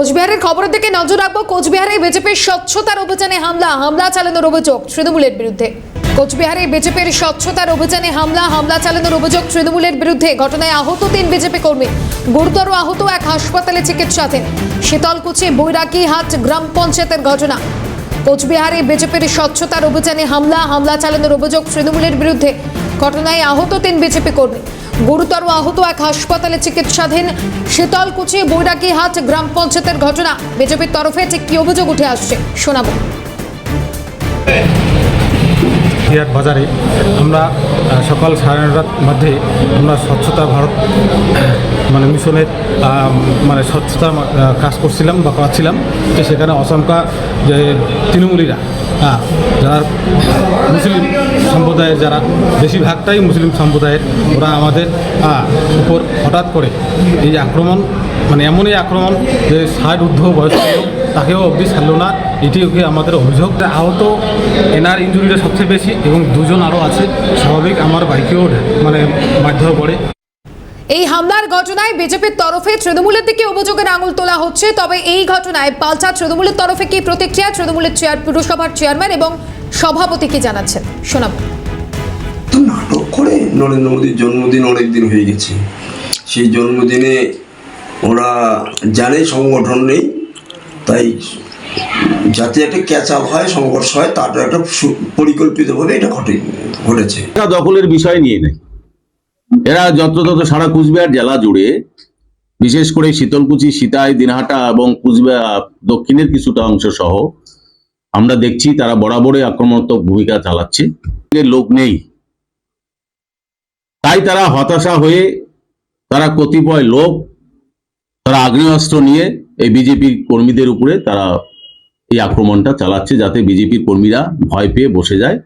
কোচবিহারের খবরের দিকে নজর রাখব। কোচবিহারে বিজেপির স্বচ্ছতার অভিযানে হামলা হামলা চালানোর অভিযোগ তৃণমূলের বিরুদ্ধে। কোচবিহারে বিজেপির স্বচ্ছতার অভিযানে হামলা হামলা চালানোর অভিযোগ তৃণমূলের বিরুদ্ধে। ঘটনায় আহত তিন বিজেপি কর্মী। গুরুতর আহত এক হাসপাতালে চিকিৎসাধীন। শীতলকুচি বৈরাগীহাট গ্রাম পঞ্চায়েতের ঘটনা। কোচবিহারে বিজেপির স্বচ্ছতার অভিযানে হামলা হামলা চালানোর অভিযোগ তৃণমূলের বিরুদ্ধে। ঘটনায় আহত তিন বিজেপি কর্মী। গুরুতর আহত এক হাসপাতালে চিকিৎসাধীন শীতলকুচি বৈরাগীহাট গ্রাম পঞ্চায়েতের ঘটনা। বিজেপির তরফে ঠিক কি অভিযোগ উঠে আসছে, শোনাবো। হিয়াট বাজারে আমরা সকাল সাড়ে নটার মধ্যে আমরা স্বচ্ছতা ভারত মানে মিশনের মানে স্বচ্ছতা কাজ করছিলাম বা করাচ্ছিলাম। তো সেখানে অসংখ্য যে তৃণমূলীরা হ্যাঁ যারা মুসলিম সম্প্রদায়ের যারা, বেশিরভাগটাই মুসলিম সম্প্রদায়ের, ওরা আমাদের উপর হঠাৎ করে এই আক্রমণ মানে এমনই আক্রমণ যে ষাট ঊর্ধ্ব বয়স্ক তাকেও অবধি ছাড়লো না। এটি ওকে আমাদের অভিযোগ আহত এনার ইঞ্জুরিটা সবচেয়ে বেশি এবং দুজন আরও আছে, স্বাভাবিক আমার বাইকেও মানে মাধ্যমে পড়ে। এই হামলার ঘটনায় বিজেপির তরফে তৃণমূলের দিকে অভিযোগের আঙুল তোলা হচ্ছে। তবে এই ঘটনায় পাল্টা তৃণমূলের তরফে কি প্রতিক্রিয়া? তৃণমূলের চেয়ার পুরসভার চেয়ারম্যান এবং সভাপতি কি জানাচ্ছেন? শোনাবো। তো নাটক করে নরেন্দ্র মোদীর জন্মদিন অনেক দিন হয়ে গেছে। সেই জন্মদিনে ওরা জানে সংগঠন নেই তাই যাতে একটা ক্যাচ আপ হয় সংঘর্ষ হয় তার একটা সু- পরিকল্পিতভাবে এটা ঘটে ঘটেছে। দখলের বিষয় নিয়ে নেই। এরা যত তত সারা কুচবিহার জেলা জুড়ে, বিশেষ করে শীতলকুচি, সীতাই, দিনহাটা এবং কুচবিহার দক্ষিণের কিছুটা অংশ সহ, আমরা দেখছি তারা বরাবরই আক্রমণাত্মক ভূমিকা চালাচ্ছে। লোক নেই। তাই তারা হতাশা হয়ে, তারা কতিপয় লোক, তারা আগ্নেয়াস্ত্র নিয়ে এই বিজেপির কর্মীদের উপরে তারা এই আক্রমণটা চালাচ্ছে, যাতে বিজেপির কর্মীরা ভয় পেয়ে বসে যায়।